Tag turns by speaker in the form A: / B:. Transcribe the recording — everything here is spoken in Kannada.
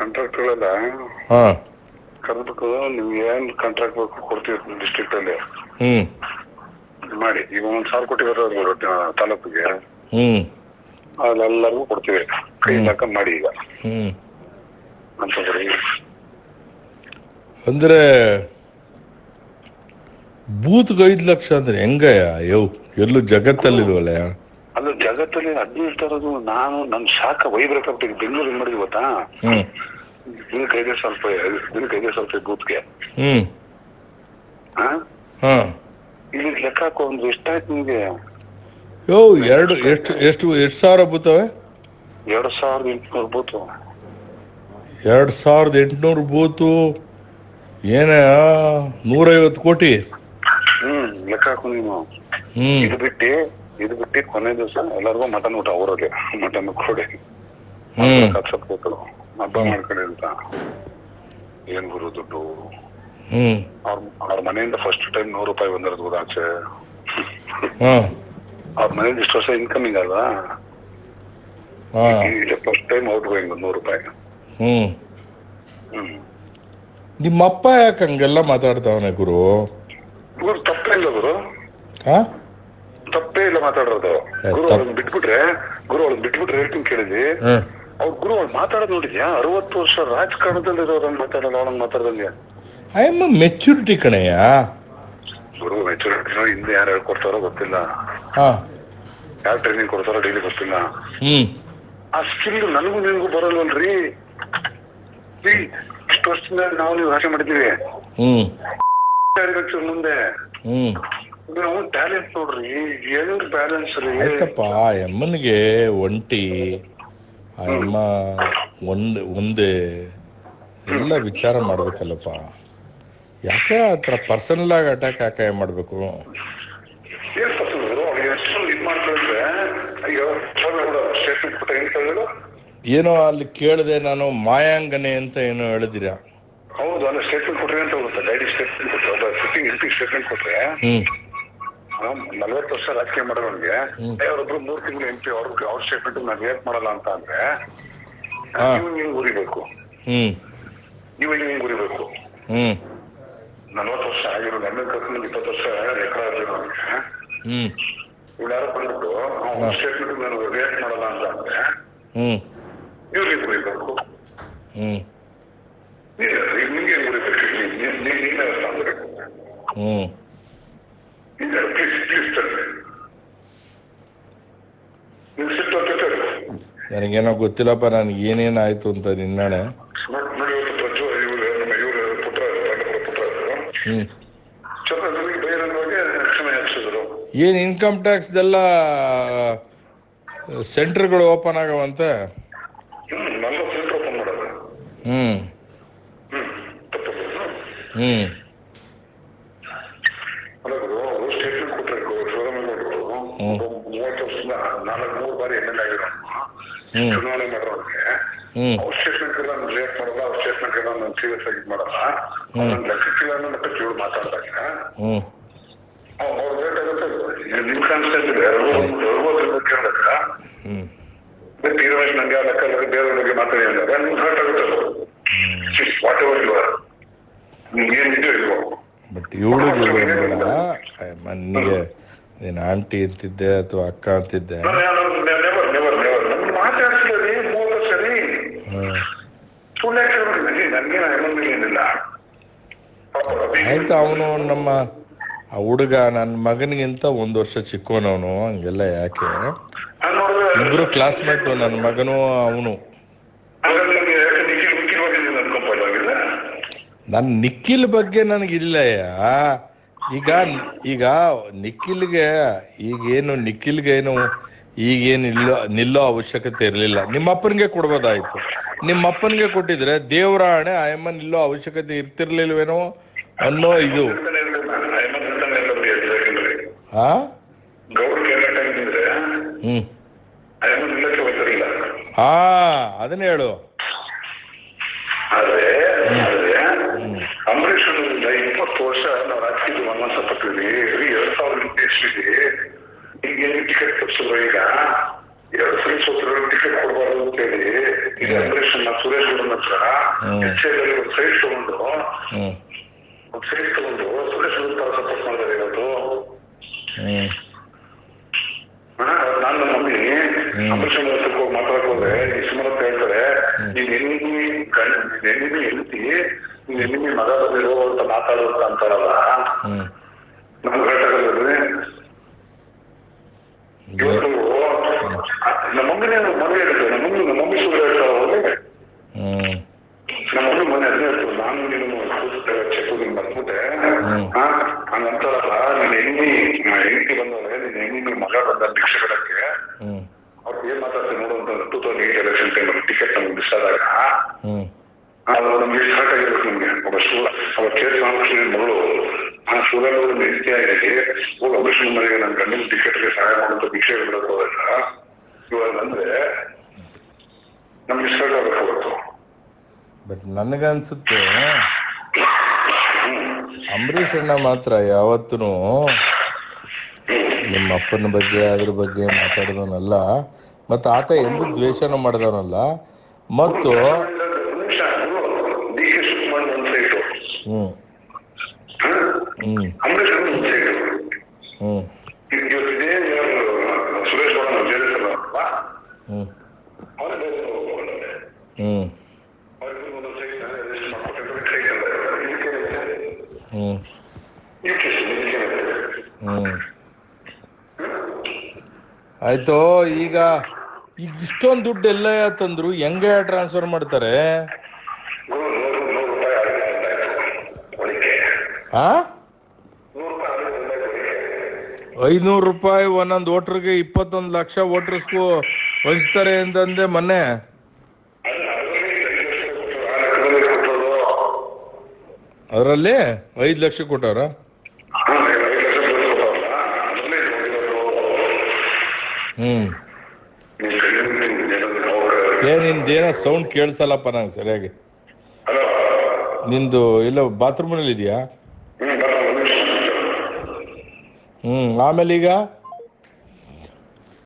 A: ಕಾಂಟ್ರಾಕ್ಟ್ಗಳೆಲ್ಲ
B: ಹಾ.
A: ಕರೆದ್ಬಿಟ್ಟು ನಿಮ್ಗೆ ಏನ್ ಕಾಂಟ್ರಾಕ್ಟ್ ಬೇಕು ಕೊಡ್ತೀವಿ ಡಿಸ್ಟ್ರಿಕ್ಟ್ ಅಲ್ಲಿ.
B: ಹ್ಮ್.
A: ಮಾಡಿ. ಈಗ ಒಂದ್ ಸಾವಿರ ಕೋಟಿ ಅವ್ರು ತಾಲೂಕಿಗೆ.
B: ಹ್ಮ್.
A: ಅಲ್ಲೆಲ್ಲರಿಗೂ ಕೊಡ್ತೀವಿ. ಕೈ ಹಾಕೊಂಡ್ ಮಾಡಿ ಈಗ.
B: ಹ್ಮ್.
A: ಅಂತಂದ್ರೆ
B: ಅಂದ್ರೆ ಬೂತ್ಗೆ ಐದು ಲಕ್ಷ ಅಂದ್ರೆ ಹೆಂಗಯ್ಯ? ಯೋ ಎಲ್ಲೂ ಜಗತ್ತಲ್ಲಿಲ್ವಲ್ಲ
A: ಅದು ಜಗತ್ತಲ್ಲಿ ಹದಿನೆಂಟು ಇರೋದು ನಾನು ನನ್ನ ಶಾಖ ವೈಬ್ರೇಟ್ ಆಗ್ತೀನಿ ಬೆಂಗಳೂರಿಗೆ ಮಾಡಿದ್ವಿ ಗೊತ್ತಾ? ದಿನಕ್ಕೆ ಐದೇ ಸಾವಿರ ರೂಪಾಯಿ ದಿನಕ್ಕೆ ಐದೇ ಸಾವಿರ ರೂಪಾಯಿ ಬೂತ್ಗೆ.
B: ಹ್ಮ್.
A: ಹಾ
B: ಹಾ.
A: ಇಲ್ಲಿ ಲೆಕ್ಕ ಹಾಕೋ ಒಂದು ಎಷ್ಟಾಯ್ತು ನಿಮ್ಗೆ
B: ಯೋ ಎರಡು ಎಷ್ಟು ಎಷ್ಟು ಎಷ್ಟು ಸಾವಿರ ಬೂತವೆ?
A: ಎರಡು ಸಾವಿರದ ಎಂಟುನೂರು ಬೂತು.
B: ಎರಡು ಸಾವಿರದ ಎಂಟುನೂರು ಬೂತು. ಏನ ನೂರೈವತ್ತು ಕೋಟಿ.
A: ಹ್ಮ್ ಲೆಕ್ಕ ಹಾಕು ನೀನು.
B: ಹ್ಮ್.
A: ಇದು ಬಿಟ್ಟು ಇದು ಬಿಟ್ಟು ಕೊನೆ ದಿವಸ ಎಲ್ಲರಿಗೂ ಮಟನ್ ಊಟ ಊರಿಗೆ ಮಟನ್ ಕೊಡಿ
B: ಹ್ಮ್.
A: ಕತ್ಸಕ್ಬೇಕು ಹಬ್ಬ ಮಾಡ್ಕೊಳ್ಳಿ ಅಂತ ಏನ್ ಗುರು ದುಡ್ಡು?
B: ಹ್ಮ್.
A: ಅವ್ರ ಅವ್ರ ಮನೆಯಿಂದ ಫಸ್ಟ್ ಟೈಮ್ ನೂರು ರೂಪಾಯಿ ಬಂದಿರೋದು ಗುರು ಆಚೆ. ಅವ್ರ ಮನೆಯಿಂದ ಇಷ್ಟು ವರ್ಷ ಇನ್ಕಮಿಂಗ್ ಅಲ್ವಾ? ಫಸ್ಟ್ ಟೈಮ್ ಔಟ್ ಗೋಯಿಂಗ್ ನೂರು ರೂಪಾಯಿ.
B: ಹ್ಮ್.
A: ಹ್ಮ್.
B: ನಿಮ್ಮಪ್ಪ ಯಾಕೆ ಹಂಗೆಲ್ಲ ಮಾತಾಡ್ತಾವನೆ ಗುರು?
A: ಗುರು ತಪ್ಪಿಲ್ಲ ಇಲ್ಲ ಗುರು.
B: ಹಾ?
A: ಮಾತಾಡೋದು. ಗುರು
B: ತಪ್ಪು.
A: ಅವ್ಳನ್ನ ಬಿಟ್ಬಿಟ್ರೆ ಗುರು ಅವಳನ್ನ ಬಿಟ್ಬಿಟ್ರೆ ಹೇಳ್ತೀನಿ ಕೇಳಿದ್ವಿ. ಅವ್ರ ಗುರು ಅವ್ಳು ಮಾತಾಡೋದು ನೋಡಿದ್ಯಾ? ಅರವತ್ತು ವರ್ಷ ರಾಜಕಾರಣದಲ್ಲಿ ಇರೋರನ್ನ ಮಾತಾಡೋದು ಅವಳನ್ನ ಮಾತಾಡ್ದಂಗೆ.
B: ಐ ಎಂ ಮೆಚುರಿಟಿ ಕಣಯ್ಯ.
A: ಗುರು ಮೆಚುರಿಟಿ ಹಿಂದೆ ಯಾರು ಹೇಳ್ಕೊಡ್ತಾರೋ ಗೊತ್ತಿಲ್ಲ.
B: ಹಾ.
A: ಯಾರು ಟ್ರೈನಿಂಗ್ ಕೊಡ್ತಾರೋ ಡೈಲಿ ಗೊತ್ತಿಲ್ಲ. ಆ ಸ್ಕಿಲ್ ನನಗೂ ನಿನ್ಗೂ ಬರಲ್ವಲ್ರಿ? ಇಷ್ಟು ವರ್ಷದಿಂದ ನಾವು ನೀವು ಭಾಷೆ ಮಾಡಿದ್ದೀವಿ. ಮುಂದೆ.
B: ಹ್ಮ್.
A: ನಾವು ಟ್ಯಾಲೆಂಟ್ ನೋಡ್ರಿ ಬ್ಯಾಲೆನ್ಸ್ ರೀ.
B: ಆಯ್ತಪ್ಪ ಆ ಅಮ್ಮನಿಗೆ ಒಂಟಿ ಆ ಅಮ್ಮ ಒಂದ್ ಒಂದೇ ಎಲ್ಲ ವಿಚಾರ ಮಾಡ್ಬೇಕಲ್ಲಪ್ಪ. ಯಾಕೆ ಆ ಥರ ಪರ್ಸನಲ್ ಆಗಿ ಅಟ್ಯಾಕ್ ಯಾಕೆ ಮಾಡ್ಬೇಕು?
A: ಏನ್ ತಪ್ಪು ಗುರು ಅವ್ರಿಗೆ ಎಷ್ಟು ಇದ್ ಮಾಡ್ಕೊಂಡ್ರೆ ಅಯ್ಯೋ ಸ್ಟೇಟ್ಮೆಂಟ್ ಕೊಟ್ಟ ಏನ್ ಕೇಳಿದ್ರು
B: ಏನೋ ಅಲ್ಲಿ ಕೇಳಿದೆ ನಾನು ಮಾಯಾಂಗನೆ ಅಂತ ಏನೋ ಹೇಳಿದಿರ.
A: ಹೌದು ಅಲ್ಲ ಸ್ಟೇಟ್ಮೆಂಟ್ ಕೊಟ್ರಿ ಅಂತ ಹೋಗುತ್ತೆ ಡೈರಿ ಸ್ಟೇಟ್ಮೆಂಟ್ ಕೊಟ್ಟರೆ ಸಿಟ್ಟಿಂಗ್ ಎಂ ಪಿ ಸ್ಟೇಟ್ಮೆಂಟ್ ಕೊಟ್ರೆ?
B: ಹ್ಮ್.
A: ನಲ್ವತ್ತು ವರ್ಷ ರಾಜಕೀಯ ಮಾಡೋನ್ಗೆ ಅವರೊಬ್ರು ಮೂರ್ ತಿಂಗಳು ಎಂ ಪಿ ಅವ್ರ ಅವ್ರ ಸ್ಟೇಟ್ಮೆಂಟ್ ನಾನು ವೇಟ್ ಮಾಡಲ್ಲ ಅಂತ ಅಂದ್ರೆ. ನೀವು ಹಿಂಗ್ ಉರಿಬೇಕು ನೀವು ಹಿಂಗ್ ಉರಿಬೇಕು ನಲ್ವತ್ತು ವರ್ಷ ಆಗಿರೋ ನನ್ನ ಕರ್ಕೊಂಡು ಇಪ್ಪತ್ತು ವರ್ಷ
B: ಹ್ಮ್.
A: ಇವ್ರು ಬಂದ್ಬಿಟ್ಟು ಅವ್ರ ಸ್ಟೇಟ್ಮೆಂಟ್ ನಾನು ರಿಯಾಕ್ಟ್ ಮಾಡಲ್ಲ ಅಂತ ಅಂದ್ರೆ ನೀವು ಹಿಂಗ್ ಉರಿಬೇಕು
B: ಹ್ಮ್.
A: ನಿಮ್ಗೆ ಉರಿಬೇಕು ನೀವೇ
B: ಹ್ಮ್
A: ಪ್ಲೀಸ್ ಪ್ಲೀಸ್ ತರ್ರಿ ನೀವು ಸಿಟ್ಟು ಅಂತ ಹೇಳಿ
B: ನನಗೇನೋ ಗೊತ್ತಿಲ್ಲಪ್ಪ ನನಗೆ ಏನೇನಾಯ್ತು ಅಂತ ನಿನ್ನಣೆ. ಏನ್ ಇನ್ಕಮ್ ಟ್ಯಾಕ್ಸ್ದೆಲ್ಲ ಸೆಂಟರ್ಗಳು ಓಪನ್ ಆಗವಂತೆ?
A: ಹ್ಮ್
B: ಹ್ಮ್.
A: ಅವ್ರ ಸ್ಟೇಟ್ಮೆಂಟ್ ಎಲ್ಲ ನಾನು ರಿಯಾಕ್ಟ್ ಮಾಡಲ್ಲ ಅವ್ರ ಸ್ಟೇಟ್ಮೆಂಟ್ ನಾನು ಸೀರಿಯಸ್ ಆಗಿ ಇದ್ ಮಾಡಲ್ಲ. ನನ್ನ ಲೆಕ್ಕಕ್ಕಿಲ್ಲ ಅನ್ನೋ ಮಟ್ಟಕ್ಕೆ ಇವ್ರು ಮಾತಾಡ್ದಾಗ
B: ಹ್ಮ್.
A: ಅವ್ರು ಲೇಟ್ ಆಗುತ್ತೆ ನಿಮ್ ಕಾಣಿಸ್ತಾ ಇದ್ರೆ ಕೇಳಿದಾಗ. ಹೀರೋಯಿನ್ ನಂಗೆ ಆ ಲೆಕ್ಕ ಇಲ್ಲ, ಬೇರೆ ಬಗ್ಗೆ ಮಾತಾಡಿ ಅಂದಾಗ ನಿಮ್ಗೆ ಹರ್ಟ್ ಆಗುತ್ತೆ ವಾಟ್ ಎವರ್ ಇಲ್ವೋ.
B: ಬಟ್ ನೀನು ಆಂಟಿ ಅಂತಿದ್ದೆ ಅಥವಾ ಅಕ್ಕ ಅಂತಿದ್ದೆ. ಆಯ್ತು ಅವನು ನಮ್ಮ ಆ ಹುಡುಗ ನನ್ನ ಮಗನಿಗಿಂತ ಒಂದ್ ವರ್ಷ ಚಿಕ್ಕವನವನು ಹಂಗೆಲ್ಲ ಯಾಕೆ? ಇಬ್ರು ಕ್ಲಾಸ್ಮೇಟ್ ನನ್ನ ಮಗನು ಅವನು.
A: ನಿಖಿಲ್ ಬಗ್ಗೆ
B: ನನ್ನ ನಿಖಿಲ್ ಬಗ್ಗೆ ನನಗಿಲ್ಲಯ್ಯ. ಈಗ ಈಗ ನಿಖಿಲ್ಗೆ ಈಗೇನು ನಿಖಿಲ್ಗೇನು ಈಗೇನು ಇಲ್ಲೋ ನಿಲ್ಲೋ ಅವಶ್ಯಕತೆ ಇರಲಿಲ್ಲ. ನಿಮ್ಮ ಅಪ್ಪನಿಗೆ ಕೊಡ್ಬೋದಾಯ್ತು. ನಿಮ್ಮಪ್ಪನಿಗೆ ಕೊಟ್ಟಿದ್ರೆ ದೇವರ ಹಣೆ ಅಯ್ಯಮ್ಮನ್ ಇಲ್ಲೋ ಅವಶ್ಯಕತೆ ಇರ್ತಿರ್ಲಿಲ್ವೇನೋ ಅನ್ನೋ ಇದು.
A: ಹಾ
B: ಹ್ಮ್. ಅದನ್ನ ಹೇಳು.
A: ಅಂಬರೀಷ್ ಇಪ್ಪತ್ತು ವರ್ಷ ನಾವು ರಾಜಕೀಯ ಮನಸ್ಸ ಪಟ್ಟಿದ್ವಿ ಎರಡ್ ಸಾವಿರದ ಎಂಟು ಈಗ ಏನು ಟಿಕೆಟ್ ಕೊಡ್ಸಿದ್ರು ಈಗ ಎರಡು ಸಲ ಸೋತ್ರ ಟಿಕೆಟ್ ಕೊಡಬಾರ್ದು ಅಂತ ಹೇಳಿ ಇಲ್ಲಿ ಅಂಬರೀಷ್ ಅಣ್ಣ ಸುರೇಶ್ ಗೌಡನ ಹತ್ರ
B: ಹ್ಮ್.
A: ಎಚ್ ಒಂದು ಸೈಟ್ ತಗೊಂಡು
B: ಹ್ಮ್
A: ಒಂದು ಸೈಟ್ ತಗೊಂಡು ಸುರೇಶ್ ಗೌಡ ತರ ಸಪೋರ್ಟ್ ಮಾಡಿದ್ದಾರೆ ಇವತ್ತು
B: ಹ್ಮ್
A: ಹಾ, ನಾನು ನಮ್ಮ ಮಮ್ಮಿ ಅಂಬರೀಷ್ ಅಣ್ಣ ಹತ್ರಕ್ಕೆ ಹೋಗಿ ಮಾತಾಡಕ್ ಹೋದ್ರೆ ಈ ಸುಮಾರು ಹೇಳ್ತಾರೆ ನೀನ್ ಎನ್ನಿಮಿ ಗಂಡ ನೀನ್ ಎನ್ನಿಮಿ ಹೆಂಡತಿ ನೀನ್ ಎನ್ನಿಮಿ ಮಗ ಬಂದಿರೋ ಅಂತ ಮಾತಾಡೋದು ಅಂತಾರಲ್ಲ
B: ಹ್ಮ್
A: ನಮ್ಗೆ ಹೇಳ್ತಾಗಲ್ಲ ಇವತ್ತು ನಮ್ಮ ಮಮ್ಮಿನೇ ಮನೆ ಇರುತ್ತೆ ನಮ್ಮ ಮಮ್ಮಿ ನಮ್ಮ ಮಮ್ಮಿ ಸುಳ್ಳು ಹೇಳ್ತಾರ ಅವ್ರಿಗೆ
B: ಹ್ಮ್
A: ನಮ್ಮ ಮಮ್ಮಿ ಮನೆ ಅದೇ ಹೇಳ್ತಾರೆ ನಾನು ನೀನು ಚೆಕ್ ನಿನ್ ಬಂದ್ಬಿಟ್ಟೆ ಹಾ ಹಂಗಂತಾರಲ್ಲ ನಿನ್ನ ಹೆಂಗಿ ಹೆಂಡತಿ ಬಂದವ್ರೆ ನಿನ್ನ ಹೆಂಗಿ ಮಗ ಬಂದ ಭಿಕ್ಷೆ ಬಿಡಕ್ಕೆ
B: ಹ್ಮ್
A: ಅವ್ರು ಏನ್ ಮಾತಾಡ್ತಾರೆ ನೋಡು ಅಂತ two thousand eight election time ticket ನಮ್ಗೆ ಮಿಸ್ ಆದಾಗ
B: ಹ್ಮ್
A: ಅದು ನಮ್ಗೆ ಸ್ಟಾರ್ಟ್ ಆಗಿರ್ಬೇಕು ನಮ್ಗೆ ಒಬ್ಬ ಶಿವ ಅವ ಕೆ ಎಸ್ ರಾಮಕೃಷ್ಣನ ಮಗಳು. ಆ ಶಿವರಾಮಗಳು ನಿತ್ಯಾಗಿ ಓ ಅಭಿಷೇಕ ಮನೆಗೆ ನನ್ನ ಗಂಡನ ಟಿಕೆಟ್ಗೆ ಸಹಾಯ ಮಾಡುವಂತ ಭಿಕ್ಷೆ ಹೋದಾಗ ಇವಾಗ ಅಂದ್ರೆ ನಮ್ಗೆ ಸ್ಟಾರ್ಟ್ ಆಗ್ಬೇಕು ಅವತ್ತು
B: ಬಟ್ ನನಗನ್ಸುತ್ತೆ ಅಂಬರೀಷ್ ಅಣ್ಣ ಮಾತ್ರ ಯಾವತ್ತೂ ನಿಮ್ಮ ಅಪ್ಪನ ಬಗ್ಗೆ ಅದ್ರ ಬಗ್ಗೆ ಮಾತಾಡಿದವನಲ್ಲ ಮತ್ತು ಆತ ಎಂದು ದ್ವೇಷನ ಮಾಡಿದವನಲ್ಲ. ಮತ್ತು
A: ಹ್ಮ್.
B: ಹ್ಞೂ
A: ಸುರೇಶ್
B: ಆಯ್ತು ಈಗ ಈಗ ಇಷ್ಟೊಂದು ದುಡ್ಡು ಎಲ್ಲ ತಂದ್ರು ಹೆಂಗೆ ಟ್ರಾನ್ಸ್ಫರ್ ಮಾಡ್ತಾರೆ? ಆ
A: ನೂರು ರೂಪಾಯಿ ಆಗಿದೆ ಬಂದಾಯ್ತು ಒಳಿಕೆ
B: ಐನೂರು ರೂಪಾಯಿ ಒಂದೊಂದು ವೋಟ್ರಿಗೆ ಇಪ್ಪತ್ತೊಂದು ಲಕ್ಷ ವೋಟರ್ಸ್ಗೂ ವಹಿಸ್ತಾರೆ ಅಂತಂದೆ ಮೊನ್ನೆ.
A: ಅದರಲ್ಲಿ ಐದು ಲಕ್ಷ
B: ಕೊಟ್ಟವ್ರ ಹ್ಮ್. ನಿಂದೇನೋ ಸೌಂಡ್ ಕೇಳಿಸಲ್ಲಪ್ಪ ನಂಗೆ ಸರಿಯಾಗಿ. ನಿಂದು, ಇಲ್ಲ ಬಾತ್ರೂಮ್ನಲ್ಲಿ ಇದೆಯಾ
A: ಹ್ಮ್